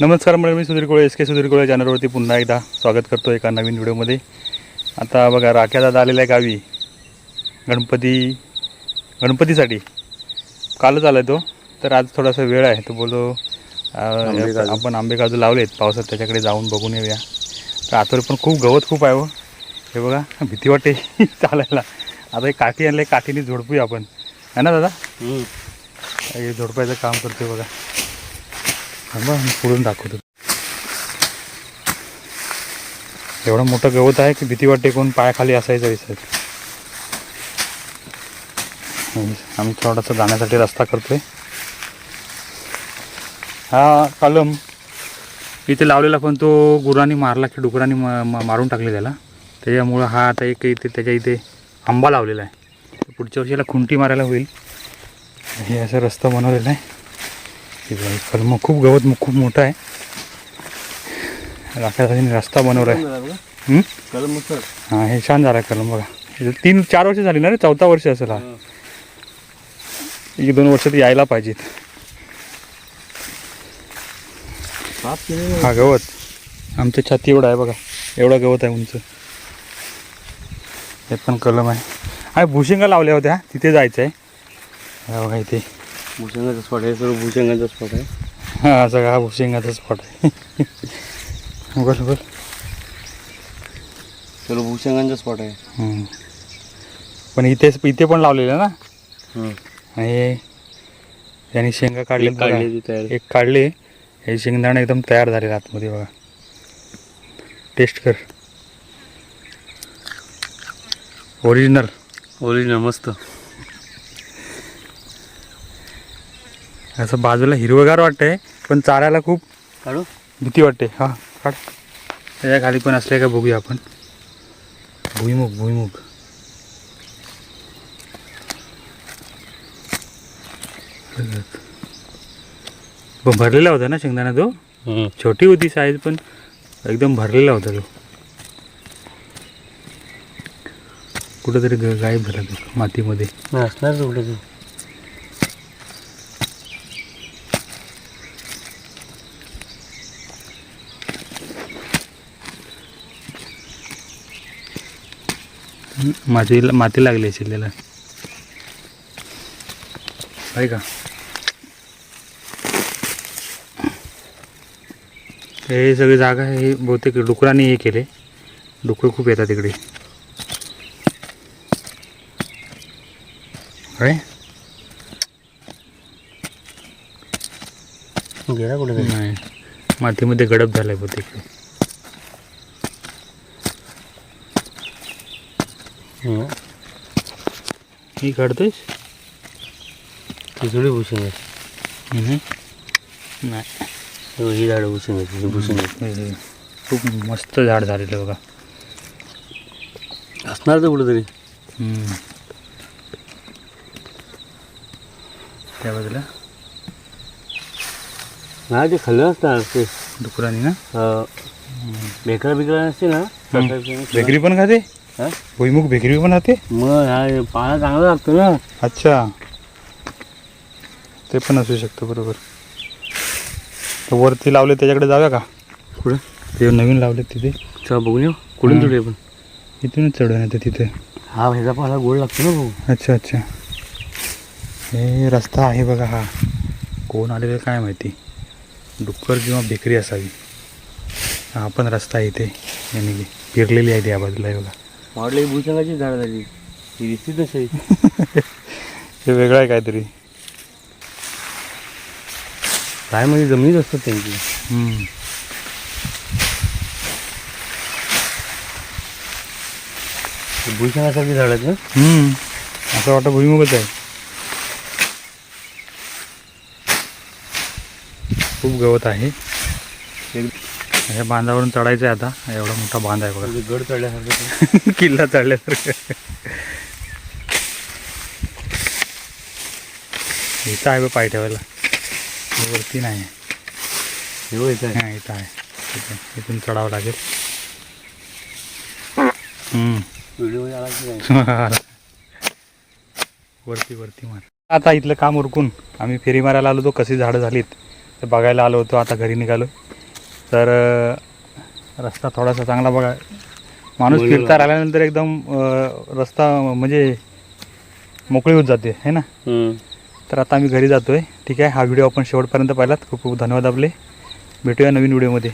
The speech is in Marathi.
नमस्कार म्हणजे मी सुधीर कोळे एस के सुधीर कोळे चॅनलवरती पुन्हा एकदा स्वागत करतो एका नवीन व्हिडिओमध्ये. आता बघा राख्या दादा आलेला आहे गावी. गणपती गणपतीसाठी. कालच आला तो तर आज थोडासा वेळ आहे. तो काजू. आपण आंबे काजू लावलेत पावसात त्याच्याकडे जाऊन बघून येऊया. तर आतवर पण खूप गवत खूप आहे हो. हे बघा भीती वाटते चालायला. आता एक काठी आणले काठीने झोडपूया आपण. है ना दादा? हे झोडपायचं काम करतोय बघा. थांबा मी पुढून दाखवतो. एवढं मोठं गवत आहे की भीती वाटते कोण पायाखाली असायचं विसर आम्ही थोडासा जाण्यासाठी रस्ता करतोय. हा कलम. इथे लावलेला पण तो गुरांनी मारला की डुकरांनी मारून टाकले त्याला. त्याच्यामुळं हा आता एक इथे त्याच्या इथे आंबा लावलेला आहे. पुढच्या पुढच्या वर्षीला खुंटी मारायला होईल. हे असं रस्ता बनवलेला आहे. कलम खूप गवत खूप मोठं आहे. राखासाठी रस्ता बनवला आहे. हं? हां छान झालं कलम बघा. तीन चार वर्ष झाली ना रे? चौथा वर्ष असेल हा. एक दोन वर्षात यायला पाहिजेत. हा गवत. आमच्या छाती एवढा आहे बघा. एवढा गवत आहे उंच. हे पण कलम आहे. आहे भुशिंगा लावल्या होत्या. तिथे जायचं आहे बघा इथे. भूषंगाचा स्पॉट आहे सर्व भूषंगाचा स्पॉट आहे. हा सगळा हा भुशिंगाचा स्पॉट आहे. बोल बोल. सर्व भूषंगांचा स्पॉट आहे. हम्म. पण इथे इथे पण लावलेलं ना? हं. आणि त्यांनी शेंगा काढले एक काढली ती तयार. एक काढले. हे शेंगदाणे एकदम तयार झाले आतमध्ये बघा. टेस्ट कर. ओरिजिनल ओरिजिनल मस्त. असं बाजूला हिरवगार वाटतंय पण चारायला खूप काढू? भीती वाटते. हा काढ. त्याच्याखाली पण असले का बघूया आपण. भुईमुग भुईमुग. पण भरलेला होता ना शेंगदाणा तो. छोटी होती साईज पण एकदम भरलेला होता तो. कुठंतरी ग- गायब झाला तो मातीमध्ये. असणार कुठे माती माती लागली त्याला. आहे का? हे सगळी जागा हे बहुतेक डुकरांनी हे केले. डुकर खूप येतात इकडे. काय गेला कुठे नाही. मातीमध्ये गडप झालाय बहुतेक. हं. काढतोयस? ती थोडी भूषंग आहे नाही. हो, ही झाडं ही भूषंग हे- हे. खूप मस्त झाड झालेलं बघा. असणार तर कुठेतरी. त्या बाजूला. नाही ते खाल्लं असणार ते. डुकरांनी ना? बेकरा बिकरा नसते ना? बेकरी पण खाते? हा? भुईमुग बेकरी पण खाते मग हा पाला चांगला लागतो ना. अच्छा. ते पण असू शकतं बरोबर. तर वरती लावले त्याच्याकडे जाऊया का? कुठं? ते नवीन लावले तिथे. चला बघून येऊ कुठून. तुडे पण इथूनच चढून येतं तिथे. हा ह्याचा पाला गोड लागतो ना भाऊ. अच्छा अच्छा. हे रस्ता आहे बघा हा. कोण आलेलं काय माहिती? डुक्कर किंवा बेकरी असावी. हा पण रस्ता आहे इथे. याने फिरलेली आहे ती या बाजूला आहे बघा. वाढले भूषंगाची झाडं झाली. ही दिसतीच नसेल हे वेगळं आहे काहीतरी. काय म्हणजे जमिनीत असतात त्यांची. हम्म. भूषणासारखी झाडं आहेत ना? हम्म. असं वाटतं भुईमुगच आहे. खूप गवत आहे. ह्या बांधावरून चढायचं आहे आता. एवढा मोठा बांध आहे बघा. म्हणजे गड चढल्यासारखं किल्ला चढल्यासारखं. इथं आहे बघ पाय ठेवायला हे वरती नाही. आहे. हे इथं आहे. हा इथं आहे. इथं इथून चढावं लागेल. वरती वरती मार. आता इथलं काम उरकून आम्ही फेरी मारायला आलो तो कशी झाडं झालीत ते बघायला आलो होतो. आता घरी निघालो. तर रस्ता थोडासा चांगला बघा. माणूस. फिरता राहिल्यानंतर एकदम रस्ता म्हणजे मोकळी होत जाते है ना. तर आता आम्ही घरी जातोय. ठीक आहे हा व्हिडिओ आपण शेवटपर्यंत पाहिलात. खूप खूप धन्यवाद आपले. भेटूया नवीन व्हिडिओमध्ये.